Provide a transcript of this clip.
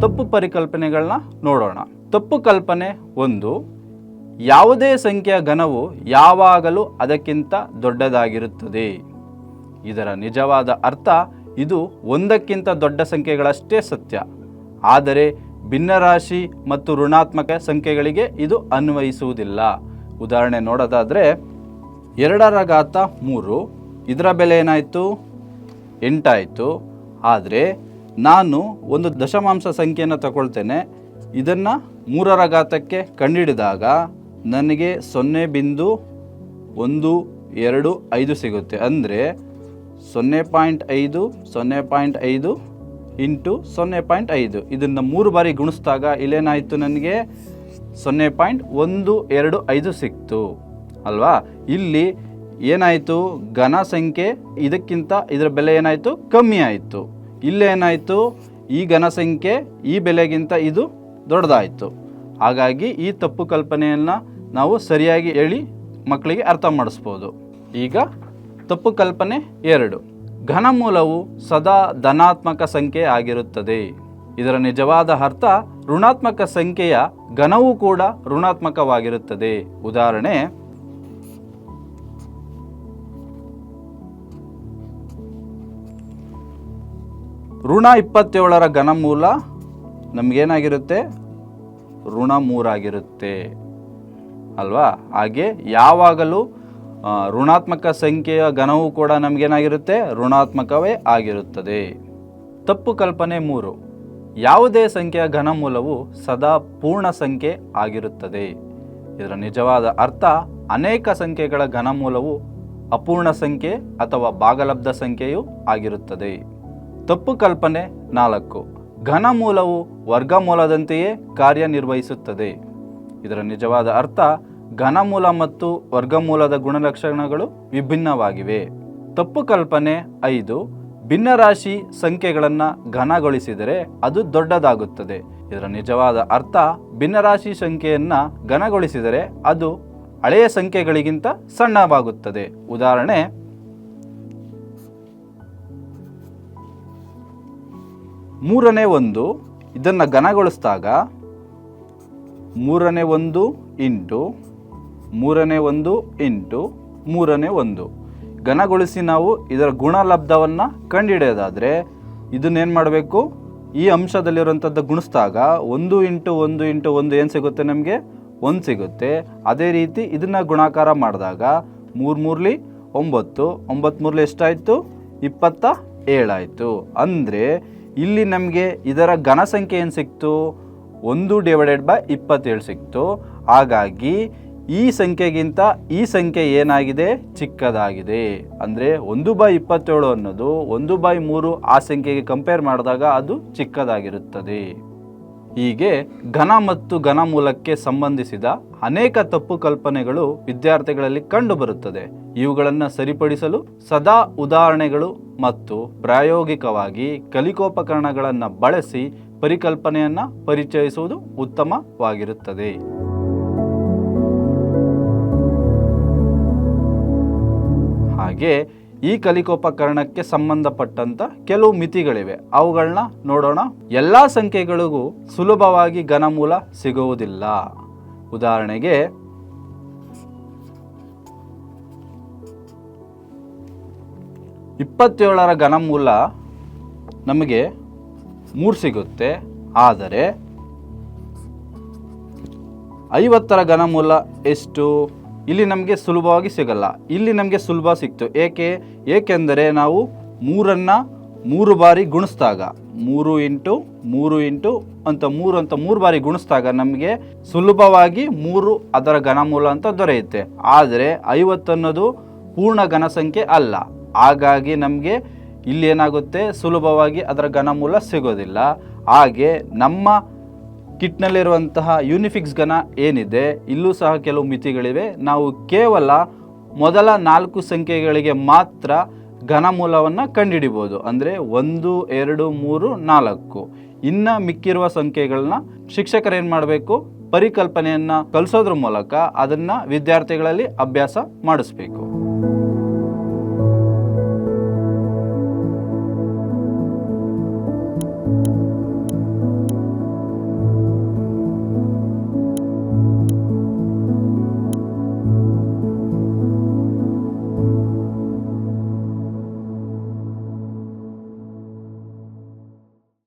ಪರಿಕಲ್ಪನೆಗಳನ್ನ ನೋಡೋಣ. ತಪ್ಪು ಕಲ್ಪನೆ ಒಂದು, ಯಾವುದೇ ಸಂಖ್ಯೆಯ ಘನವು ಯಾವಾಗಲೂ ಅದಕ್ಕಿಂತ ದೊಡ್ಡದಾಗಿರುತ್ತದೆ. ಇದರ ನಿಜವಾದ ಅರ್ಥ, ಇದು ಒಂದಕ್ಕಿಂತ ದೊಡ್ಡ ಸಂಖ್ಯೆಗಳಷ್ಟೇ ಸತ್ಯ. ಆದರೆ ಭಿನ್ನರಾಶಿ ಮತ್ತು ಋಣಾತ್ಮಕ ಸಂಖ್ಯೆಗಳಿಗೆ ಇದು ಅನ್ವಯಿಸುವುದಿಲ್ಲ. ಉದಾಹರಣೆ ನೋಡೋದಾದರೆ, ಎರಡರ ಘಾತ ಮೂರು, ಇದರ ಬೆಲೆ ಏನಾಯಿತು? ಎಂಟಾಯಿತು. ಆದರೆ ನಾನು ಒಂದು ದಶಮಾಂಶ ಸಂಖ್ಯೆಯನ್ನು ತಗೊಳ್ತೇನೆ. ಇದನ್ನು ಮೂರರ ಘಾತಕ್ಕೆ ಕಂಡುಹಿಡಿದಾಗ ನನಗೆ ಸೊನ್ನೆ ಬಿಂದು ಒಂದು, ಎರಡು, ಐದು ಸಿಗುತ್ತೆ. ಅಂದರೆ ಸೊನ್ನೆ ಪಾಯಿಂಟ್ ಐದು, ಸೊನ್ನೆ ಪಾಯಿಂಟ್ ಐದು ಇಂಟು ಸೊನ್ನೆ ಪಾಯಿಂಟ್ ಐದು. ಇದನ್ನು ಮೂರು ಬಾರಿ ಗುಣಿಸಿದಾಗ ಇಲ್ಲೇನಾಯಿತು ನನಗೆ? ಸೊನ್ನೆ ಪಾಯಿಂಟ್ ಒಂದು, ಎರಡು, ಐದು ಸಿಕ್ತು. ಅಲ್ವಾ? ಇಲ್ಲಿ ಏನಾಯಿತು? ಘನ ಸಂಖ್ಯೆ ಇದಕ್ಕಿಂತ ಇದರ ಬೆಲೆ ಏನಾಯಿತು? ಕಮ್ಮಿ ಆಯಿತು. ಇಲ್ಲೇನಾಯಿತು? ಈ ಘನಸಂಖ್ಯೆ ಈ ಬೆಲೆಗಿಂತ ಇದು ದೊಡ್ಡದಾಯಿತು. ಹಾಗಾಗಿ ಈ ತಪ್ಪು ಕಲ್ಪನೆಯನ್ನು ನಾವು ಸರಿಯಾಗಿ ಹೇಳಿ ಮಕ್ಕಳಿಗೆ ಅರ್ಥ ಮಾಡಿಸ್ಬೋದು. ಈಗ ತಪ್ಪು ಕಲ್ಪನೆ ಎರಡು. ಘನಮೂಲವು ಸದಾ ಧನಾತ್ಮಕ ಸಂಖ್ಯೆ ಆಗಿರುತ್ತದೆ. ಇದರ ನಿಜವಾದ ಅರ್ಥ ಋಣಾತ್ಮಕ ಸಂಖ್ಯೆಯ ಘನವೂ ಕೂಡ ಋಣಾತ್ಮಕವಾಗಿರುತ್ತದೆ. ಉದಾಹರಣೆ ಋಣ ಇಪ್ಪತ್ತೇಳರ ಘನಮೂಲ ನಮಗೇನಾಗಿರುತ್ತೆ? ಋಣ ಮೂರಾಗಿರುತ್ತೆ. ಅಲ್ವಾ? ಹಾಗೆ ಯಾವಾಗಲೂ ಋಣಾತ್ಮಕ ಸಂಖ್ಯೆಯ ಘನವೂ ಕೂಡ ನಮಗೇನಾಗಿರುತ್ತೆ? ಋಣಾತ್ಮಕವೇ ಆಗಿರುತ್ತದೆ. ತಪ್ಪು ಕಲ್ಪನೆ ಮೂರು. ಯಾವುದೇ ಸಂಖ್ಯೆಯ ಘನಮೂಲವು ಸದಾ ಪೂರ್ಣ ಸಂಖ್ಯೆ ಆಗಿರುತ್ತದೆ. ಇದರ ನಿಜವಾದ ಅರ್ಥ, ಅನೇಕ ಸಂಖ್ಯೆಗಳ ಘನಮೂಲವು ಅಪೂರ್ಣ ಸಂಖ್ಯೆ ಅಥವಾ ಭಾಗಲಬ್ಧ ಸಂಖ್ಯೆಯೂ ಆಗಿರುತ್ತದೆ. ತಪ್ಪು ಕಲ್ಪನೆ ನಾಲ್ಕು. ಘನಮೂಲವು ವರ್ಗಮೂಲದಂತೆಯೇ ಕಾರ್ಯನಿರ್ವಹಿಸುತ್ತದೆ. ಇದರ ನಿಜವಾದ ಅರ್ಥ, ಘನಮೂಲ ಮತ್ತು ವರ್ಗಮೂಲದ ಗುಣಲಕ್ಷಣಗಳು ವಿಭಿನ್ನವಾಗಿವೆ. ತಪ್ಪು ಕಲ್ಪನೆ ಐದು. ಭಿನ್ನರಾಶಿ ಸಂಖ್ಯೆಗಳನ್ನು ಘನಗೊಳಿಸಿದರೆ ಅದು ದೊಡ್ಡದಾಗುತ್ತದೆ. ಇದರ ನಿಜವಾದ ಅರ್ಥ, ಭಿನ್ನರಾಶಿ ಸಂಖ್ಯೆಯನ್ನು ಘನಗೊಳಿಸಿದರೆ ಅದು ಹಳೆಯ ಸಂಖ್ಯೆಗಳಿಗಿಂತ ಸಣ್ಣವಾಗುತ್ತದೆ. ಉದಾಹರಣೆ ಮೂರನೇ ಒಂದು ಇದನ್ನು ಘನಗೊಳಿಸಿದಾಗ ಮೂರನೇ ಒಂದು ಇಂಟು ಮೂರನೇ ಒಂದು ಇಂಟು ಮೂರನೇ ಒಂದು. ಘನಗೊಳಿಸಿ ನಾವು ಇದರ ಗುಣಲಬ್ಧವನ್ನು ಕಂಡುಹಿಡಿಯೋದಾದರೆ ಇದನ್ನೇನು ಮಾಡಬೇಕು? ಈ ಅಂಶದಲ್ಲಿರುವಂಥದ್ದು ಗುಣಿಸಿದಾಗ ಒಂದು ಇಂಟು ಒಂದು ಇಂಟು ಒಂದು ಏನು ಸಿಗುತ್ತೆ ನಮಗೆ? ಒಂದು ಸಿಗುತ್ತೆ. ಅದೇ ರೀತಿ ಇದನ್ನು ಗುಣಾಕಾರ ಮಾಡಿದಾಗ ಮೂರು ಮೂರಲಿ ಒಂಬತ್ತು ಒಂಬತ್ತು ಮೂರಲಿ ಎಷ್ಟಾಯಿತು? ಇಪ್ಪತ್ತ ಏಳಾಯಿತು. ಅಂದರೆ ಇಲ್ಲಿ ನಮಗೆ ಇದರ ಘನ ಸಂಖ್ಯೆ ಏನು ಸಿಕ್ತು? ಒಂದು ಡಿವೈಡೆಡ್ ಬೈ ಇಪ್ಪತ್ತೇಳು ಸಿಕ್ತು. ಹಾಗಾಗಿ ಈ ಸಂಖ್ಯೆಗಿಂತ ಈ ಸಂಖ್ಯೆ ಏನಾಗಿದೆ? ಚಿಕ್ಕದಾಗಿದೆ. ಅಂದರೆ ಒಂದು ಬೈ ಇಪ್ಪತ್ತೇಳು ಅನ್ನೋದು ಒಂದು ಬೈ ಮೂರು ಆ ಸಂಖ್ಯೆಗೆ ಕಂಪೇರ್ ಮಾಡಿದಾಗ ಅದು ಚಿಕ್ಕದಾಗಿರುತ್ತದೆ. ಹೀಗೆ ಘನ ಮತ್ತು ಘನ ಮೂಲಕ್ಕೆ ಸಂಬಂಧಿಸಿದ ಅನೇಕ ತಪ್ಪು ಕಲ್ಪನೆಗಳು ವಿದ್ಯಾರ್ಥಿಗಳಲ್ಲಿ ಕಂಡುಬರುತ್ತದೆ. ಇವುಗಳನ್ನು ಸರಿಪಡಿಸಲು ಸದಾ ಉದಾಹರಣೆಗಳು ಮತ್ತು ಪ್ರಾಯೋಗಿಕವಾಗಿ ಕಲಿಕೋಪಕರಣಗಳನ್ನು ಬಳಸಿ ಪರಿಕಲ್ಪನೆಯನ್ನು ಪರಿಚಯಿಸುವುದು ಉತ್ತಮವಾಗಿರುತ್ತದೆ. ಹಾಗೆ ಈ ಕಲಿಕೋಪಕರಣಕ್ಕೆ ಸಂಬಂಧಪಟ್ಟಂತ ಕೆಲವು ಮಿತಿಗಳಿವೆ. ಅವುಗಳನ್ನ ನೋಡೋಣ. ಎಲ್ಲ ಸಂಖ್ಯೆಗಳಿಗೂ ಸುಲಭವಾಗಿ ಘನಮೂಲ ಸಿಗುವುದಿಲ್ಲ. ಉದಾಹರಣೆಗೆ, ಇಪ್ಪತ್ತೇಳರ ಘನಮೂಲ ನಮಗೆ ಮೂರು ಸಿಗುತ್ತೆ. ಆದರೆ, ಐವತ್ತರ ಘನಮೂಲ ಎಷ್ಟು? ಇಲ್ಲಿ ನಮಗೆ ಸುಲಭವಾಗಿ ಸಿಗಲ್ಲ. ಇಲ್ಲಿ ನಮಗೆ ಸುಲಭ ಸಿಕ್ತು. ಏಕೆ? ಏಕೆಂದರೆ ನಾವು ಮೂರನ್ನು ಮೂರು ಬಾರಿ ಗುಣಿಸಿದಾಗ, ಮೂರು ಇಂಟು ಮೂರು ಇಂಟು ಅಂತ ಮೂರು ಅಂತ ಮೂರು ಬಾರಿ ಗುಣಿಸಿದಾಗ ನಮಗೆ ಸುಲಭವಾಗಿ ಮೂರು ಅದರ ಘನಮೂಲ ಅಂತ ದೊರೆಯುತ್ತೆ. ಆದರೆ ಐವತ್ತು ಅನ್ನೋದು ಪೂರ್ಣ ಘನಸಂಖ್ಯೆ ಅಲ್ಲ. ಹಾಗಾಗಿ ನಮಗೆ ಇಲ್ಲಿ ಏನಾಗುತ್ತೆ? ಸುಲಭವಾಗಿ ಅದರ ಘನಮೂಲ ಸಿಗೋದಿಲ್ಲ. ಹಾಗೆ ನಮ್ಮ ಕಿಟ್ನಲ್ಲಿರುವಂತಹ ಯೂನಿಫಿಕ್ಸ್ ಘನ ಏನಿದೆ, ಇಲ್ಲೂ ಸಹ ಕೆಲವು ಮಿತಿಗಳಿವೆ. ನಾವು ಕೇವಲ ಮೊದಲ ನಾಲ್ಕು ಸಂಖ್ಯೆಗಳಿಗೆ ಮಾತ್ರ ಘನಮೂಲವನ್ನು ಕಂಡುಹಿಡಿಬೋದು ಅಂದರೆ ಒಂದು, ಎರಡು, ಮೂರು, ನಾಲ್ಕು. ಇನ್ನು ಮಿಕ್ಕಿರುವ ಸಂಖ್ಯೆಗಳನ್ನ ಶಿಕ್ಷಕರು ಏನು ಮಾಡಬೇಕು? ಪರಿಕಲ್ಪನೆಯನ್ನು ಕಲಿಸೋದ್ರ ಮೂಲಕ ಅದನ್ನು ವಿದ್ಯಾರ್ಥಿಗಳಲ್ಲಿ ಅಭ್ಯಾಸ ಮಾಡಿಸ್ಬೇಕು.